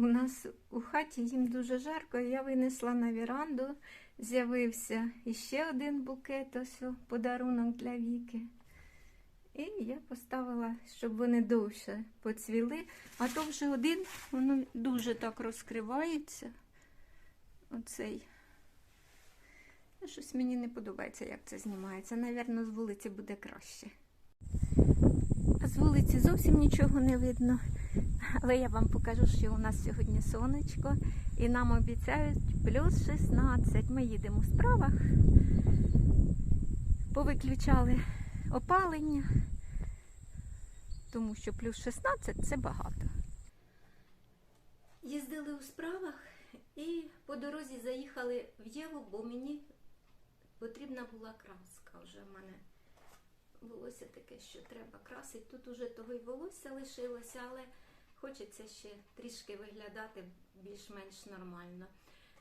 у нас у хаті їм дуже жарко, я винесла на віранду, з'явився іще один букет, ось подарунок для Віки. І я поставила, щоб вони довше поцвіли, а то вже один, воно дуже так розкривається. Оцей. Ну, Щось мені не подобається, як це знімається. Навірно, з вулиці буде краще. А з вулиці зовсім нічого не видно. Але я вам покажу, що у нас сьогодні сонечко, і нам обіцяють плюс 16. Ми їдемо у справах, повиключали опалення, тому що плюс 16 це багато. Їздили у справах і по дорозі заїхали в Єву, бо мені потрібна була краска вже в мене волосся таке, що треба красити. Тут уже того й волосся лишилося, але хочеться ще трішки виглядати більш-менш нормально.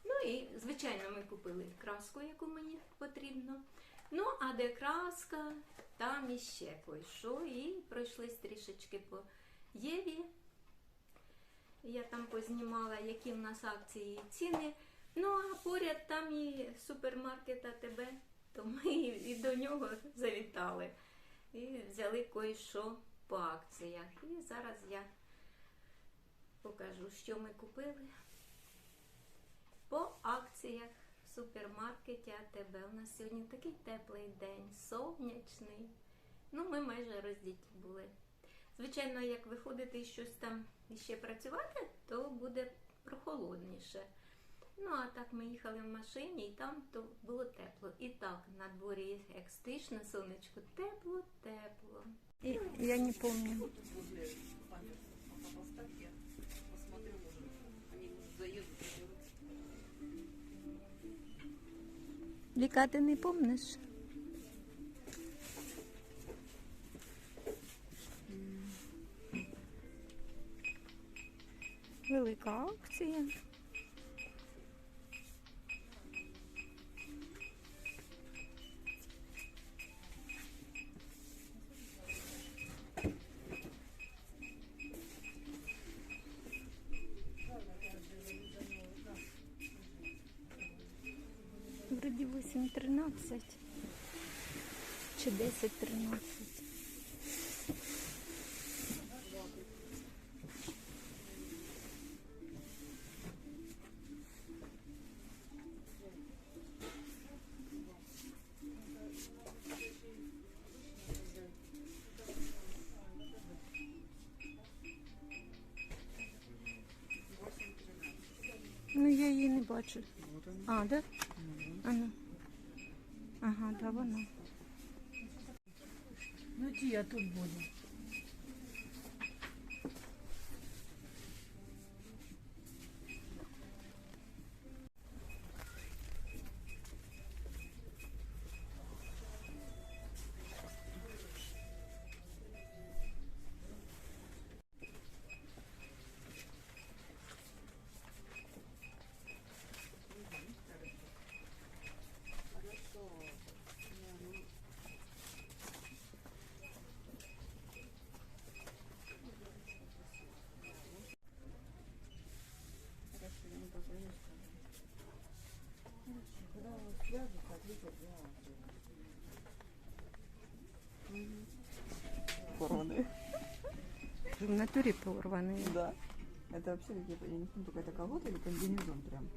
Ну і, звичайно, ми купили краску, яку мені потрібно. Ну, а де краска, там іще кое-що. І пройшлись трішечки по Єві. Я там познімала, які в нас акції і ціни. Ну, а поряд там і супермаркет АТБ, то ми і до нього завітали. І взяли кое-що по акціях. І зараз я покажу, що ми купили по акціях в супермаркеті АТБ. У нас сьогодні такий теплий день, сонячний. Ну, ми майже роздіті були. Звичайно, як виходити і щось там ще працювати, то буде прохолодніше. Ну, а так ми їхали в машині, і там то було тепло. І так, на дворі як стоїш на сонечку, тепло, тепло. І, я не пам'ятаю. Віка, ти не помниш? Велика акція. Вроді 8.13 чи 10.13. Ну, я її не бачу. А, да? Ага. Да, вона. Я тут буду. В натурі порваний. Да. Это вообще какие-то, я не помню, это колготы или комбинезон прям.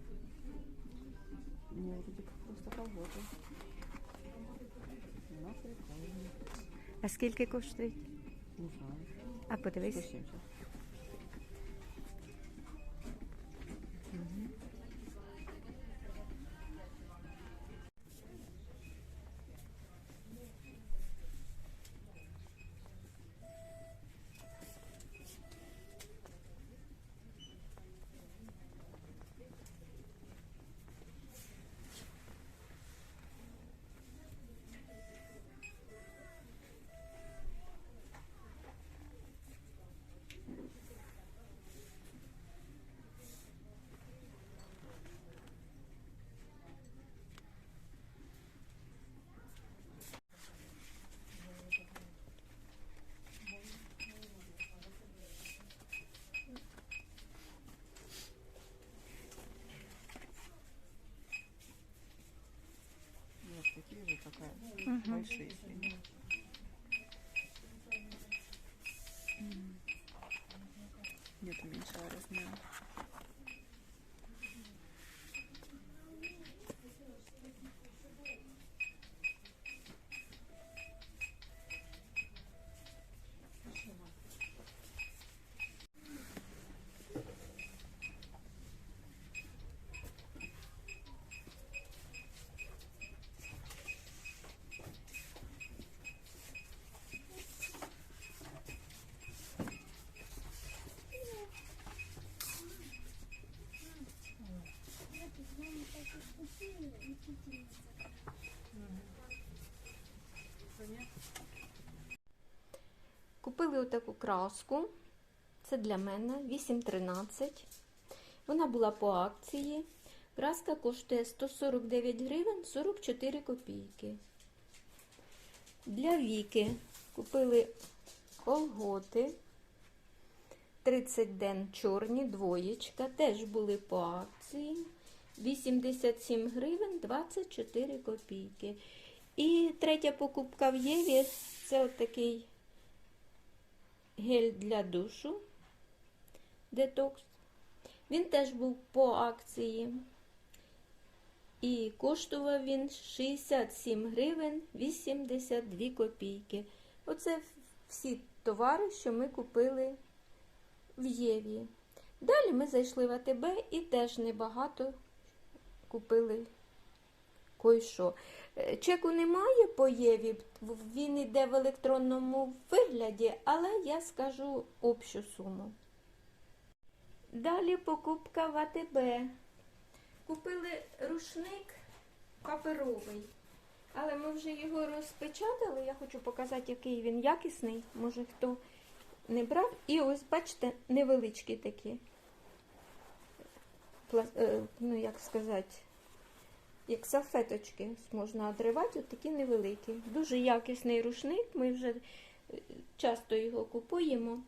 Не, вот эти просто колготы. Ну, прикольно. А скільки коштують? Не знаю. А подивись. 170. ниже такая, угу. больше, если нет. Где-то меньшего размера. Отаку краску. Це для мене 8,13. Вона була по акції. Краска коштує 149 гривень 44 копійки. Для віки купили колготи. 30 ден чорні, двоєчка. Теж були по акції. 87 гривень 24 копійки. І третя покупка в Єві це от такий гель для душу детокс. Він теж був по акції. І коштував він 67 гривень 82 копійки. Оце всі товари, що ми купили в Єві. Далі ми зайшли в АТБ і теж небагато купили кой-що. Е, Чеку немає по Єві, він йде в електронному вигляді, але я скажу общу суму. Далі покупка в АТБ. Купили рушник паперовий, але ми вже його розпечатали. Я хочу показати, який він якісний. Може хто не брав. І ось, бачите, невеличкі такі. Е, Ну, як сказати, як салфеточки можна одривати, от такі невеликі. Дуже якісний рушник, ми вже е, часто його купуємо.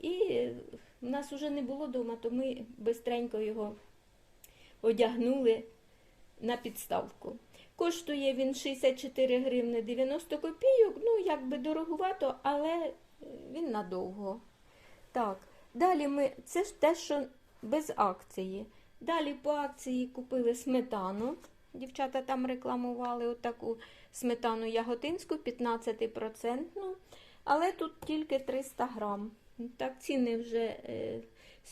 І е, в нас вже не було вдома, то ми бистренько його одягнули на підставку. Коштує він 64 гривни 90 копійок, ну якби дорогувато, але е, він надовго. Так, далі ми, це ж те, що без акції. Далі по акції купили сметану. Дівчата там рекламували отаку сметану яготинську 15%. Але тут тільки 300 грам. Так ціни вже е,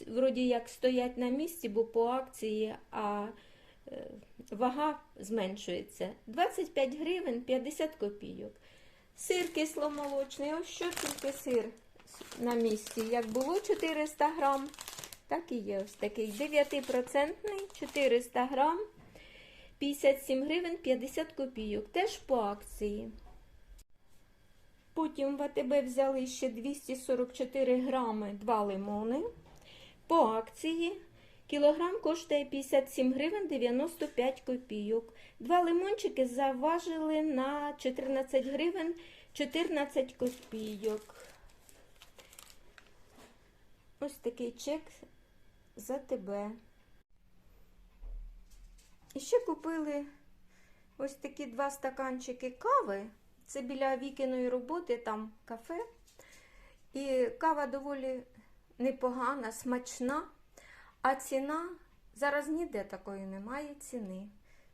вроді як стоять на місці, бо по акції, а е, вага зменшується. 25 гривень 50 копійок. Сир кисломолочний, ось що тільки сир на місці. Як було 400 грам, так і є ось такий 9% 400 грам, 57 гривень 50 копійок. Теж по акції. Потім в АТБ взяли ще 244 грами 2 лимони. По акції кілограм коштує 57 гривень 95 копійок. Два лимончики заважили на 14 гривень 14 копійок. Ось такий чек за тебе. І ще купили ось такі два стаканчики кави. Це біля вікіної роботи, там кафе. І кава доволі непогана, смачна, а ціна зараз ніде такої немає ціни.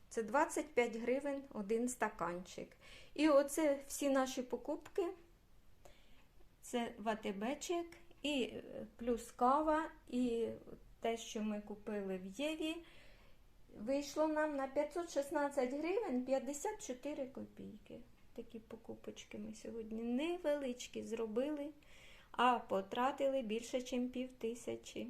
Це 25 гривень один стаканчик. І оце всі наші покупки. Це ВТБ-чек, і е, плюс кава, і те, що ми купили в Єві, вийшло нам на 516 гривень 54 копійки. Такі покупочки ми сьогодні невеличкі зробили, а потратили більше, ніж пів тисячі.